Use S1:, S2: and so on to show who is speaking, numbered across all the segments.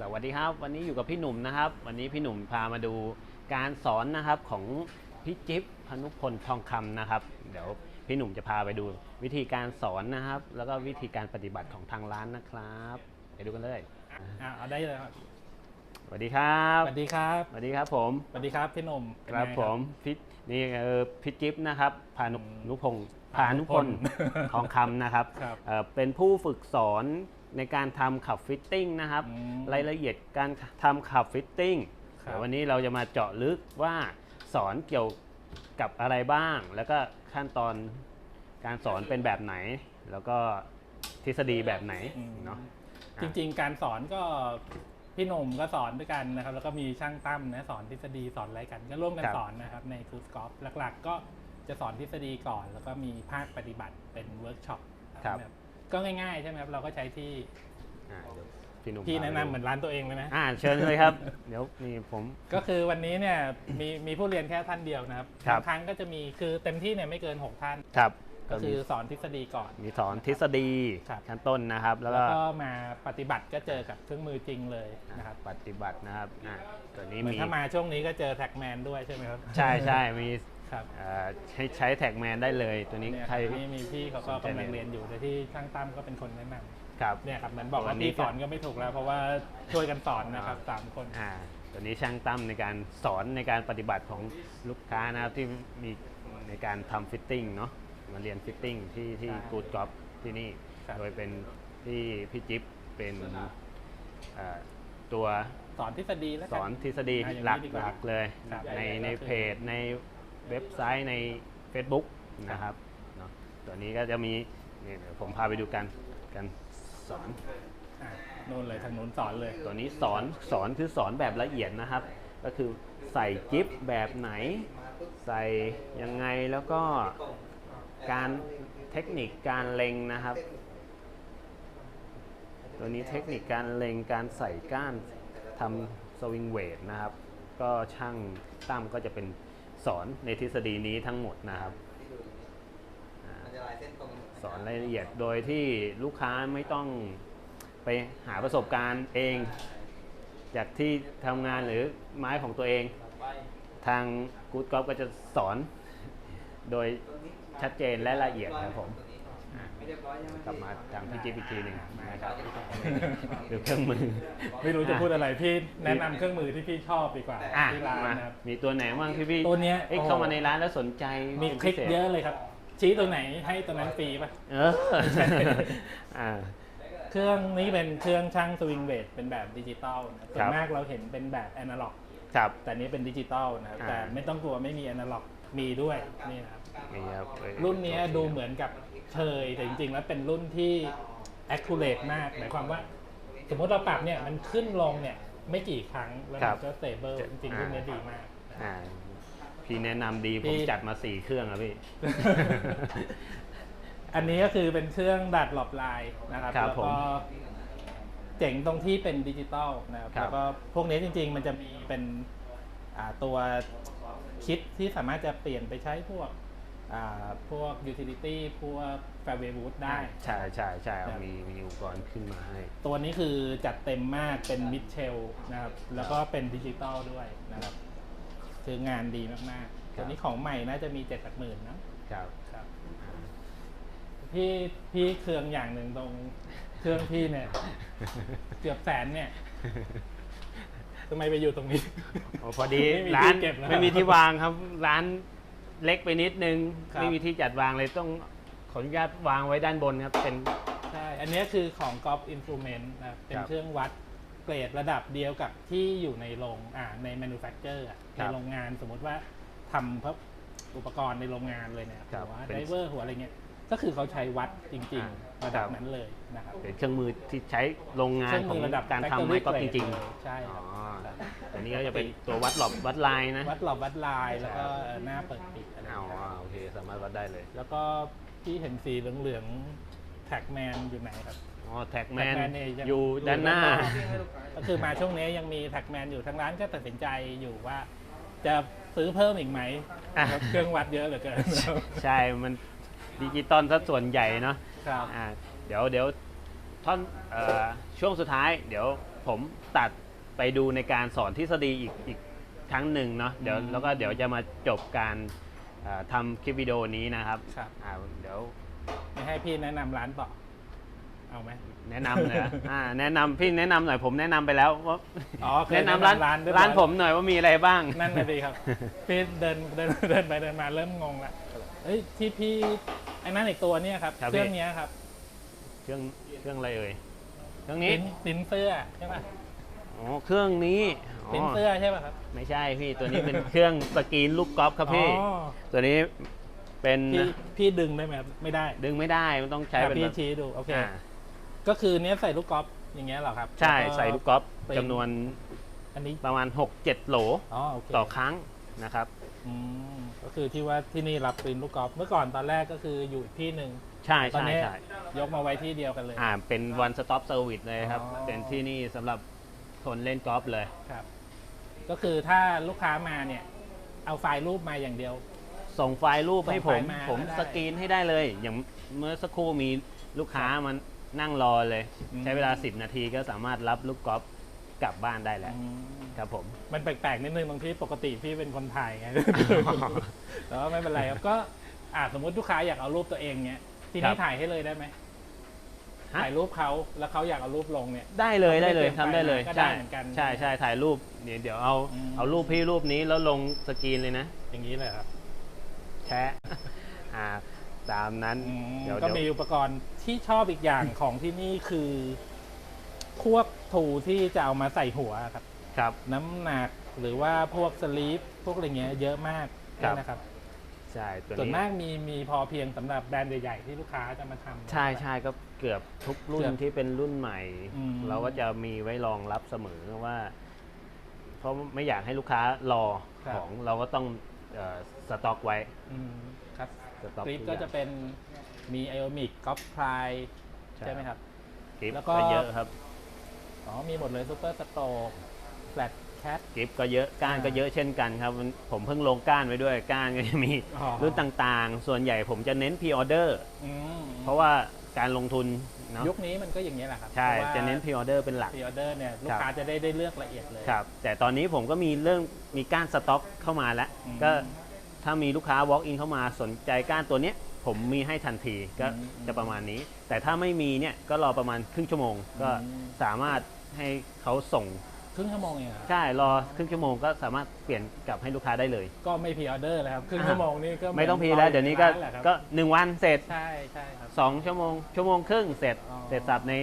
S1: สวัสดีครับ วันนี้อยู่กับพี่หนุ่มนะครับ วันนี้พี่หนุ่มพามาดูการสอนนะครับของพี่จิ๊บพนุพลทองคำนะครับ เดี๋ยวพี่หนุ่มจะพาไปดูวิธีการสอนนะครับ แล้วก็วิธีการปฏิบัติของทางร้านนะครับไปดูกันเลย
S2: อ่าเอาได้เลยครับ
S1: สวัสดีครับ
S2: สวัสดีครับ
S1: สวัสดีครับผม
S2: สวัสดีครับพี่หนุ่มเป็น
S1: ค
S2: ไง
S1: รับผมพี่นี่เออพี่จิ๊บนะครับพานุ
S2: อืม
S1: นุพงศ์พานุพล
S2: พานุพล
S1: ทองคำนะครับ
S2: ครับ
S1: เอ่อเป็นผู้ฝึกสอน ในการทำขับฟิตติ้งนะครับ
S2: อืม
S1: รายละเอียดการทำขับฟิตติ้ง
S2: ครับ
S1: เดี๋ยววันนี้เราจะมาเจาะลึกว่าสอนเกี่ยวกับอะไรบ้าง แล้วก็ขั้นตอนการสอนเป็นแบบไหน แล้วก็ทฤษฎีแบบไหน
S2: อืม
S1: เนาะ
S2: จริงๆ การสอนก็พี่หนุ่มก็สอนด้วยกันนะครับ แล้วก็มีช่างตั้มนะสอนทฤษฎีสอนอะไรกัน ก็ร่วมกันสอนนะครับในครูสกอฟหลักๆ ก็จะสอนทฤษฎีก่อน แล้วก็มีภาคปฏิบัติเป็นเวิร์กช็อป
S1: ครับ
S2: แบบ ก็ง่ายๆใช่ไหมครับเราก็ใช้ที่
S1: อ่าเดี๋ยวพี่หนุ่ม
S2: พี่
S1: พาไป
S2: แนะนำ
S1: ดู
S2: เหมือนร้านตัวเองเลยนะ
S1: อ่าเชิญเลยครับ เดี๋ยวนี่ผม
S2: ก็คือวันนี้เนี่ยมีมีผู้เรียนแค่ท่านเดียวนะครับ
S1: ครับ
S2: บางครั้งก็จะมีคือเต็มที่เนี่ยไม่เกิน 6 ท่าน
S1: ครับ
S2: ก็คือสอนทฤษฎีก่อน
S1: มีสอนทฤษฎี
S2: ครับ
S1: ขั้นต้นนะครับ แล้ว
S2: แล้ว
S1: ก็
S2: ก็มาปฏิบัติก็เจอกับเครื่องมือจริงเลยนะครับ
S1: ปฏิบัตินะครับอ่าตัวนี้
S2: เหมือน
S1: มี
S2: ถ้ามาช่วงนี้ก็เจอแท็กแมนด้วยใช่ไหมครับ
S1: ใช่ใช่มี
S2: ครับ
S1: เอ่อใช้ใช้แท็กแมนได้เลย ตัวนี้
S2: เนี่ย
S1: ใคร
S2: นี่มีพี่เขาก็
S1: สนใจ
S2: กำลังเรียนอยู่แต่ที่ช่างตั้มก็เป็นคนแนะนำ
S1: ครับ
S2: เนี่ยครับเหมือนบอกว่า
S1: ตัวนี้
S2: พี่สอนก็ไม่ถูกแล้ว เพราะว่าช่วยกันสอนนะครับสามคน
S1: อ่าตัวนี้ช่างตั้มในการสอนในการปฏิบัติของลูกค้านะครับที่มีในการทำฟิตติ้งเนาะมาเรียนฟิตติ้งที่ที่
S2: ใช่
S1: กูดกอฟที่นี่
S2: ครับ
S1: โดยเป็นที่พี่จิ๊บเป็นเอ่อตัว
S2: สอนทฤษฎีแล้ว
S1: ส
S2: กั
S1: อนทฤษฎี
S2: อะอย่าง
S1: หลัก
S2: นี้ดีกว่า
S1: หลักเลย
S2: ครับ
S1: ใน
S2: ใหญ่ๆ
S1: ใน
S2: ก็คือ
S1: เพจใน เว็บไซต์ใน Facebook นะครับเนาะตัวนี้ก็จะมีนี่เดี๋ยวผมพาไปดูกันกันสอน
S2: อะนู่นเลยทางนู้นสอนเลย
S1: ตัวนี้สอนสอนคือสอนแบบละเอียดนะครับ ก็คือใส่กิฟแบบไหน ใส่ยังไงแล้วก็การเทคนิคการเล็งนะครับ ตัวนี้เทคนิคการเล็งการใส่ก้านทำสวิงเวทนะครับ ก็ช่างตั้มก็จะเป็น สอนในทฤษฎีนี้ทั้งหมดนะครับอ่า
S3: มันจะลายเส้นตรง
S1: สอนรายละเอียดโดยที่ลูกค้าไม่ต้องไปหาประสบการณ์เอง จากที่ทำงานหรือไม้ของตัวเอง ทางกู๊ดกอฟก็จะสอนโดยชัดเจนและละเอียดครับผม กลับมาทางพี่จิ๊บอีกทีหนึ่งนะครับดูเครื่องมือ
S2: ไม่รู้จะพูดอะไรพี่แนะนำเครื่องมือที่พี่ชอบดีกว่า
S1: อะ
S2: ที่ร้าน
S1: มา
S2: นะครับ
S1: มีตัวไหนบ้างที่พี่
S2: ตัวเนี้ย
S1: เอ้ย
S2: โอ้
S1: เข้ามาในร้านแล้วสนใจ
S2: มี
S1: ป็น
S2: คลิก
S1: พิศษ
S2: เยอะเลยครับ ชี้ตัวไหนให้ตัวนั้นฟรีป่ะ
S1: เอออ่า
S2: เครื่องนี้เป็นเครื่องช่างสวิงเวทเป็นแบบดิจิตอลนะส่ว
S1: ครั
S2: น
S1: บ
S2: มากเราเห็นเป็นแบบแอนะล็อก
S1: ครับ
S2: แต่นี้เป็นดิจิตอลนะครับ
S1: อ่า
S2: แต่ไม่ต้องกลัวไม่มีแอนะล็อกมีด้วยนี่นะครับ
S1: นี่ครับเอ้ย
S2: รุ่นเนี้ยดูเหมือนกับเชยแต่จริงๆ แล้วเป็นรุ่นที่ accurate มากหมายความว่า สมมติเราปรับเนี่ยมันขึ้นลงเนี่ยไม่กี่ครั้งแล้วมันก็ stable จริงๆรุ่นเนี้ยดีมาก
S1: อ่าพี่แนะนำดี
S2: พี่
S1: ผมจัดมาสี่เครื่องอะพี่
S2: อันนี้ก็คือเป็นเครื่องดัดหลบลายนะครับ
S1: ครับ
S2: แล้ว
S1: ผม
S2: ก็เจ๋งตรงที่เป็นดิจิตอลนะครับ
S1: ครับ
S2: แล้วก็พวกนี้จริง ๆ มันจะมีเป็นอ่าตัวคิดที่สามารถจะเปลี่ยนไปใช้พวก อ่าพวก utility พวก fairway wood ได้
S1: ใช่ใช่ใช่เอา
S2: ครับ
S1: มีมีอุปกรณ์ขึ้นมาให้
S2: ตัวนี้คือจัดเต็มมากเป็นมิดเชลนะครับ แล้วก็เป็นดิจิตอลด้วยนะครับ คืองานดีมากๆ
S1: ครับ
S2: ตัวนี้ของใหม่น่าจะมีเจ็ดแปดหมื่นนะ
S1: ครับ
S2: ครับพี่พี่เครื่องอย่างหนึ่งตรงเครื่องพี่เนี่ย เกือบแสนเนี่ยทำไมไปอยู่ตรงนี้
S1: โอ้พอดี
S2: ไม่มี
S1: ร้าน
S2: ที่เก็บแล้ว
S1: ไม่มีที่วางครับร้าน เล็กไปนิดนึง
S2: ครับ
S1: ไม่มีที่จัดวางเลยต้องขออนุญาตวางไว้ด้านบนครับเป็น
S2: ใช่ อันนี้คือของ Golf Instrument นะครับเป็น
S1: ครับ
S2: เครื่องวัดเกรดระดับเดียวกับที่อยู่ในโรงอ่าใน manufacturer อะ
S1: ครั
S2: ใน
S1: บ
S2: โรงงานสมมติว่าทำเพิ่มอุปกรณ์ในโรงงานเลยเนี่ย
S1: ครับ
S2: หัว
S1: เป็น
S2: ไดเวอร์หัวอะไรเงี้ย ก็คือเขาใช้วัดจริง
S1: อ่า
S2: ๆระดับ
S1: ครับ
S2: นั้นเลยนะครับ
S1: เป็นเครื่องมือที่ใช้โรงงาน
S2: เครื่อง
S1: ขอ
S2: มื
S1: ง
S2: อระดับ
S1: การทำ
S2: factory
S1: ไม้กอล์ฟจ
S2: grade
S1: ริง
S2: เลยใช่
S1: ๆ
S2: ค
S1: อ๋
S2: รั
S1: อบตัวนี้ก็จะเป็นตัววัดหลบวัดลายนะ
S2: วัดหลอบวัดลายแล้วก็หน้าเปิดปิดอะไร
S1: อ๋อ
S2: เงี้ย
S1: โอเคสามารถวัดได้เลย
S2: แล้วก็ที่เห็นสีเหลืองๆแท็กแมนอยู่ไหนครับ
S1: อ๋อแท็กแมน
S2: Tagman เนี่ยยัง
S1: อยู่ด้านหน้า
S2: ก็คือมาช่วงนี้ยังมีแท็กแมนอยู่ทางร้านก็ตัดสินใจอยู่ว่า จะซื้อเพิ่มอีกไหม
S1: อะ
S2: ครับเครื่องวัดเยอะเหลือเกิน
S1: ใช่มัน ดิจิตอลซะส่วนใหญ่เนาะ
S2: ครับ
S1: อ่าเดี๋ยวเดี๋ยวท่อนเอ่อช่วงสุดท้าย เดี๋ยวผมตัดไปดูในการสอนทฤษฎีอีกอีกครั้งหนึ่งเนาะเดี๋ยว
S2: อืม
S1: แล้วก็เดี๋ยวจะมาจบการเอ่อทำคลิปวิดีโอนี้นะครับ
S2: ครับ
S1: อ่าเดี๋ยว
S2: ไม่ให้พี่แนะนำร้านต่อเอาไหม
S1: แนะนำเลยนะอ่าแนะนำพี่แนะนำหน่อยผมแนะนำไปแล้วว่า
S2: อ๋อเคย
S1: แนะนำร้าน
S2: แนะนำร้านเรียบร้อย
S1: ร้านผมหน่อยว่ามีอะไรบ้าง
S2: นั่นเลยดีครับ พี่เดินเดินเดินไปเดินมาเริ่มงงละเอ้ยที่พี่ไอ้นั่นอีกตัวเนี่ยครับ
S1: ครับ
S2: เครื่อง
S1: พี่
S2: เนี้ยครับ
S1: เครื่องเครื่องอะไรเอ่ยเครื่อง
S2: ป
S1: นี้
S2: ริ้นปริ้นเสื้อใช่ป่ะ
S1: อ๋อเครื่องนี้
S2: ปริ้น
S1: อ๋อ
S2: เสื้อใช่ป่ะครับ
S1: ไม่ใช่พี่ตัวนี้เป็น เครื่องสกรีนลูกกอล์ฟครับพี่
S2: อ๋อ
S1: ตัวนี้เป็น
S2: พี่พี่ดึงได้ไหมครับไม่ได้
S1: ดึงไม่ได้มันต้องใช้
S2: อะ
S1: เป็น
S2: พี่
S1: แบบ
S2: ชี้ดูโอเค
S1: อ่า
S2: ก็คือเนี้ยใส่ลูกกอล์ฟอย่างเงี้ยเหรอครับ
S1: ใช่
S2: แว
S1: ใส่ลูกกอล์ฟ
S2: เป็น
S1: จำนวน
S2: อันนี้
S1: ประมาณ 6-7 โหล
S2: อ๋อโอเค
S1: ต่อครั้งนะครับ
S2: อืม ก็คือที่ว่าที่นี่รับปริ้นลูกกอล์ฟเมื่อก่อนตอนแรกก็คืออยู่อีกที่หนึ่ง
S1: ใช่
S2: ตอน
S1: ใช่
S2: นี้
S1: ใช่
S2: ยกมาไว้ที่เดียวกันเลย
S1: อ่าเป็น one stop service เลยครับ
S2: อ๋อ
S1: เป็นที่นี่สำหรับคนเล่นกอล์ฟเลย
S2: ครับ ก็คือถ้าลูกค้ามาเนี่ย เอาไฟล์รูปมาอย่างเดียว
S1: ส่งไฟล์รูปให้ผ
S2: ส่
S1: ม
S2: งไฟล์มา
S1: ผม
S2: ก็ได้
S1: สกรีนให้ได้เลย อย่างเมื่อสักครู่มีลูกค้ามันนั่งรอเลย
S2: อืม
S1: ใช้เวลา 10 นาทีก็สามารถรับลูกกอล์ฟ กลับบ้านได้แล้ว
S2: อืม
S1: ครับผม
S2: มันแปลกๆนิดนึงตรงที่ปกติพี่เป็นคนถ่ายไงแต่ว่าไม่เป็นไรครับก็อ่าสมมติลูกค้าอยากเอารูปตัวเองเนี้ยที่
S1: ครั
S2: นี่
S1: บ
S2: ถ่ายให้เลยได้ไหม
S1: ฮะ
S2: ถ่ายรูปเขาแล้วเขาอยากเอารูปลงเนี่ย
S1: ได้เลย
S2: ไม่
S1: ได้
S2: ได้
S1: เลย
S2: เตรียม
S1: ทำได้เลย
S2: ไฟล์มาก็ได้
S1: ใช่
S2: เหมือนกัน
S1: ใช่ใช่ถ่ายรูปเดี๋ยวเดี๋ยวเอา
S2: อืม
S1: เอารูปพี่รูปนี้แล้วลงสกรีนเลยนะ
S2: อย่างนี้เลยครับ
S1: แชะอ่าตามนั้น
S2: อืม
S1: เดี๋ยว
S2: ก็
S1: เดี๋ยว
S2: มีอุปกรณ์ที่ชอบอีกอย่างของที่นี่คือพวก ถูที่จะเอามาใส่หัวครับ
S1: ครับ
S2: น้ำหนักหรือว่าพวกสลีปพวกอะไรเงี้ยเยอะมาก
S1: ครับ
S2: นะครับ
S1: ใช่ตัว
S2: ส่วน
S1: นี้
S2: มากมีมีพอเพียงสำหรับแบรนด์ใหญ่ๆที่ลูกค้าจะมาทำ
S1: ใช่ใช่ก็เกือบทุกรุ่น
S2: เกือบ
S1: ที่เป็นรุ่นใหม่
S2: อืม
S1: เราก็จะมีไว้รองรับเสมอว่า เพราะไม่อยากให้ลูกค้ารอของเราก็ต้องเอ่อสต็อกไว้
S2: อืมครับ
S1: สต็อก
S2: กริป
S1: ทุ
S2: ก็
S1: อย่าง
S2: จะเป็นมีไอโอมิกกอล์ฟพลาย
S1: ใช่
S2: ใช่ไหมครับ
S1: กริป
S2: แล้วก็
S1: ก็เยอะครับ
S2: อ๋อ มีหมดเลยซูเปอร์สโตร์แฟลตแคท
S1: กริปก็เยอะก้าน
S2: อ่า
S1: ก็เยอะเช่นกันครับมันผมเพิ่งลงก้านไว้ด้วยก้านก็จะมี
S2: อ๋อ
S1: รุ่นต่างๆ ส่วนใหญ่ผมจะเน้นพ r ออเดอร์
S2: อืม
S1: เพราะว่าการลงทุนเนาะ
S2: ยุคนี้มันก็อย่างนี้ยแหละครับ
S1: ใช่จะเน้นพ r ออเดอร์เป็นหลัก
S2: พรีออเดอร์เนี่ยลู
S1: ครั
S2: ก
S1: บ
S2: ค้าจะได้ได้เลือกละเอียดเลย
S1: ครับ แต่ตอนนี้ผมก็มีเรื่องมีก้านสต็อกเข้ามาแล้ว
S2: อืม
S1: ก็ถ้ามีลูกค้า walk in เข้ามาสนใจก้านตัวเนี้ย ผมมีให้ทันทีก็
S2: อืม
S1: จะประมาณนี้ แต่ถ้าไม่มีเนี่ยก็รอประมาณครึ่งชั่วโมง ก็
S2: อืม
S1: สามารถ ให้เขาส่ง
S2: ครึ่งชั่วโมงเองเหรอครับ
S1: ใช่รอครึ่งชั่วโมงก็สามารถเปลี่ยนกลับให้ลูกค้าได้เลย
S2: ก็ไม่พรีออเดอร์แล้วครับ ครึ่งชั่วโมงนี่ก็เหน
S1: ไม่ต้องพีแล้ว
S2: ร
S1: เดี๋ยวนี้ก็
S2: ร้าแหละครับ
S1: ก็หนึ่งวันเสร็จ
S2: ใช่ใช่ครับ
S1: สองชั่วโมง ชั่วโมงครึ่งเสร็จ
S2: อ๋อ
S1: เสร็จสับใน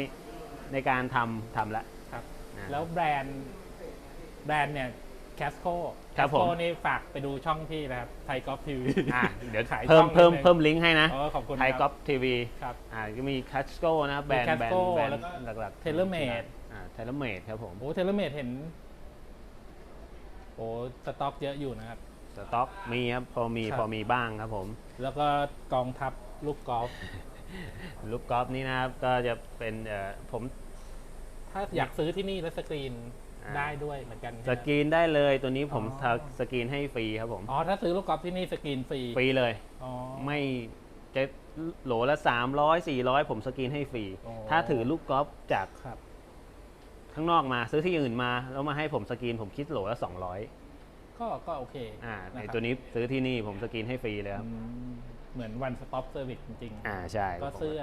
S1: ในการทำทำละ
S2: ครับ
S1: นะ
S2: แล้วแบรนด์แบรนด์เนี่ย แคสโค
S1: ครับผม
S2: นี่ฝากไปดูช่องพี่นะครับไทยกอล์ฟทีวี
S1: อะเดี๋ยว
S2: ขาย
S1: เพิ่ม
S2: ช่อง
S1: เพิ่ม
S2: นิดนึง
S1: เพิ่มลิงก์ให้นะ
S2: อ๋อขอบคุณ
S1: ไทย
S2: ครับ
S1: ก๊อฟทีวี
S2: ครับ
S1: อ่าก็มีคัสโก้นะครับแบรนด์แบรน
S2: Casco
S1: ด์แบรน
S2: แล้ว
S1: ด์
S2: ก็
S1: หลักๆ
S2: TaylorMade
S1: อ่าเทเลเมดครับผม
S2: โอ้เทเลเมดเห็น โอ้สต็อกเยอะอยู่นะครับ
S1: สต็อกมีครับพอมี
S2: ครับ
S1: พอมีบ้างครับผม
S2: แล้วก็กองทัพลูกกอล์ฟ
S1: ลูกกอล์ฟนี่นะครับก็จะเป็นเอ่อผม
S2: ถ้าอยากซื้อที่นี่แล้วสกรีน
S1: อ่า
S2: ได้ด้วยเหมือนกัน
S1: ส
S2: ใช่ไหม
S1: กรีนได้เลยตัวนี้ผม
S2: อ๋อ
S1: ทำสกรีนให้ฟรีครับผม
S2: อ๋อถ้าซื้อลูกกอล์ฟที่นี่สกรีนฟรี
S1: ฟรีเลย
S2: อ๋อ
S1: ไม่จะโหลละ300 400ผมสกรีนให้ฟรี
S2: อ๋อ
S1: ถ้าถือลูกกอล์ฟจาก
S2: ครับ
S1: ข้างนอกมาซื้อที่อื่นมา แล้วมาให้ผมสกรีนผมคิดโหลละ200
S2: ก็ก็โอเค
S1: อ่าใน
S2: นะครับ
S1: ตัวนี้ซื้อที่นี่ผมสกรีนให้ฟรีเลยครับ
S2: อืมเหมือนวันสต็อปเซอร์วิสจริง
S1: อ่าใช่
S2: ๆก็เสื้อ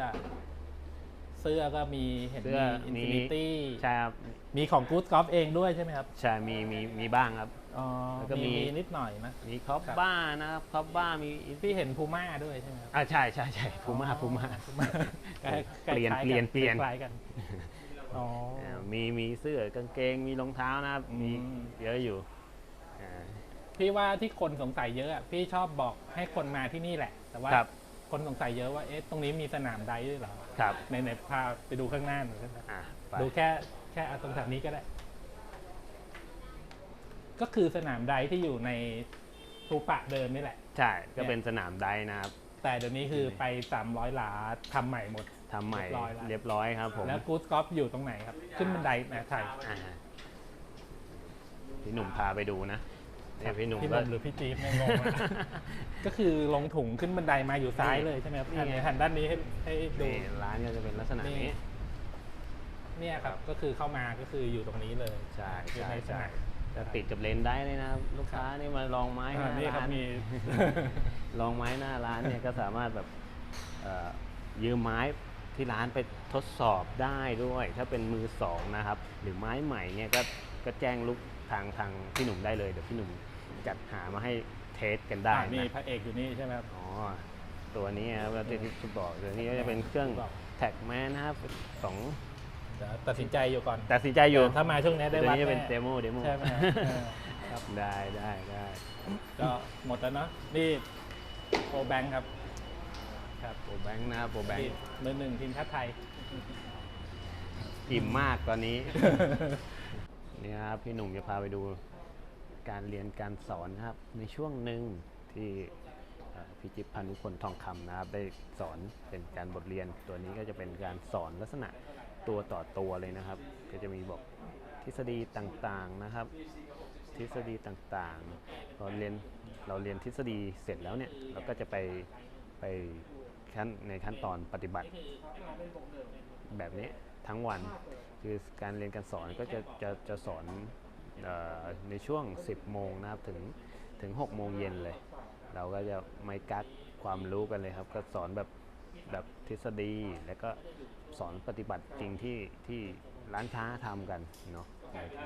S2: เสื้อก็มีเห็น
S1: เสื้อ
S2: มีอิน
S1: มี
S2: ฟินิตี้
S1: ใช่ครับ
S2: มีของกู๊ดกอล์ฟเองด้วยใช่ไหมครับ
S1: ใช่มีมีมีบ้างครับ
S2: อ๋อ
S1: แล้วก็
S2: มี
S1: มี
S2: มีนิดหน่อยนะ
S1: มีคอป
S2: ครับ
S1: บ้านะครับคอปบ้ามี
S2: พี่เห็นพูม่าด้วยใช่ไหมครับ
S1: อ่าใช่ใช่ใช่พูม่าพูม่า
S2: ใกล้ใก
S1: เปลี่ยน
S2: คา
S1: เปลี่ยน
S2: กั
S1: เปลี่ยน
S2: คล้ายๆกันอ๋อ
S1: อ่ามีมีเสื้อกางเกงมีรองเท้านะครับ
S2: อืม
S1: มีเยอะอยู่อ่า
S2: พี่ว่าที่คนสงสัยเยอะอะพี่ชอบบอกให้คนมาที่นี่แหละ แต่ว่า
S1: ครับ
S2: คนสงสัยเยอะว่าเอ๊ะตรงนี้มีสนามไดด้วยเหรอ
S1: ครับ
S2: ในในพาไปดูข้างหน้าหน่อยนะครับ
S1: อ่าไป
S2: ดูแค่แค่เอาตรงแถบนี้ก็ได้ ก็คือสนามไดที่อยู่ในภูปะเดิมนี่แหละ
S1: ใช่ก็เป็นสนามไดนะครับ
S2: แต่เดี๋ยวนี้คือไป 300 หลาทำใหม่หมด
S1: ทำใหม่
S2: เรียบร้อยแล้ว
S1: เรียบร้อยครับผม
S2: แล้วกู๊ดกอล์ฟอยู่ตรงไหนครับ ขึ้นบันไดนะถ่าย
S1: อ่าพี่หนุ่มพาไปดูนะ เนี่ยพี่หนุ่ม
S2: พี่
S1: ก็
S2: นนท์หรือพี่จี๊บเนี่ยงงอะก็คือลงถุงขึ้นบันไดมาอยู่ซ้ายเลยใช่ไหมครับ
S1: นี่
S2: หัน
S1: ไง
S2: หันด้านนี้ให้ให้ดู
S1: นี่ร้านก็จะเป็นลักษณะ
S2: นี่
S1: นี้
S2: เนี่ยครับก็คือเข้ามาก็คืออยู่ตรงนี้เลย
S1: ใช่
S2: อยู่
S1: ใช่
S2: ในส
S1: ใช่
S2: นาม
S1: จะติดกับเลนได้เลยนะครับลูกค้านี่มาลองไม้ห
S2: อ่า
S1: น้า
S2: นี่ครับ
S1: ร้าน
S2: มี
S1: ลองไม้หน้าร้านเนี่ยก็สามารถแบบเอ่อยืมไม้ที่ร้านไปทดสอบได้ด้วย ถ้าเป็นมือสองนะครับ หรือไม้ใหม่เนี่ยก็ก็แจ้งลูกทางทางพี่หนุ่มได้เลยเดี๋ยวพี่หนุ่ม จัดหามาให้เทสกันได้
S2: อ่านี่
S1: นะ
S2: พระเอกอยู่นี่ใช่ไหมครับ
S1: อ๋อตัวนี้ครับแล้วที่ที่บอกตัวนี้ก็จะเป็นเครื่อง
S2: บอก
S1: แท็กแมนนะครับสอง
S2: เดี๋ยวตัดสินใจอยู่ก่อน
S1: ตัดสินใจอยู่
S2: ถ้ามาช่วงนี้ได้
S1: ตัว
S2: วัด
S1: นี้จะเป็น
S2: แเด
S1: โมเดโม
S2: ใช่ไหมครับเออครับ
S1: ได้ได้ได้
S2: ก็หมดแล้วเนาะนี่โอแบงค์ครับครับ
S1: โปรแบงค์นะครับโปรแบง
S2: ที่
S1: ค์
S2: มือหนึ่งทีมชาติไทย
S1: อิ่มมากตอนนี้ นี่ครับพี่หนุ่มจะพาไปดู การเรียนการสอนนะครับ ในช่วงหนึ่งที่พี่จิ๊บพานุพลทองคำนะครับ ได้สอนเป็นการบทเรียนตัวนี้ก็จะเป็นการสอนลักษณะตัวต่อตัวเลยนะครับ ก็จะมีบอกทฤษฎีต่างๆนะครับ ทฤษฎีต่างๆเราเรียนเราเรียนทฤษฎีเสร็จแล้วเนี่ยเราก็จะไปไปขั้นในขั้นตอนปฏิบัติแบบนี้ทั้งวัน คือการเรียนการสอนก็จะจะจะสอน ในช่วง 10 โมงนะครับถึงถึง 6 โมงเย็นเลย เราก็จะไม่กักความรู้กันเลยครับ ก็สอนแบบแบบทฤษฎีแล้วก็สอนปฏิบัติจริงที่ที่ร้านค้าทำกันเนาะ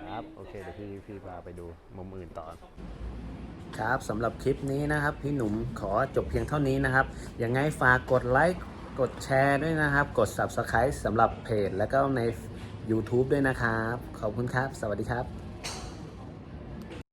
S1: นะครับ โอเคเดี๋ยวพี่พี่พาไปดูมุมอื่นต่อครับสำหรับคลิปนี้นะครับ พี่หนุ่มขอจบเพียงเท่านี้นะครับยังไงฝากกดไลค์กดแชร์ด้วยนะครับ กด Subscribe สำหรับเพจ แล้วก็ใน YouTube ด้วยนะครับ ขอบคุณครับ สวัสดีครับ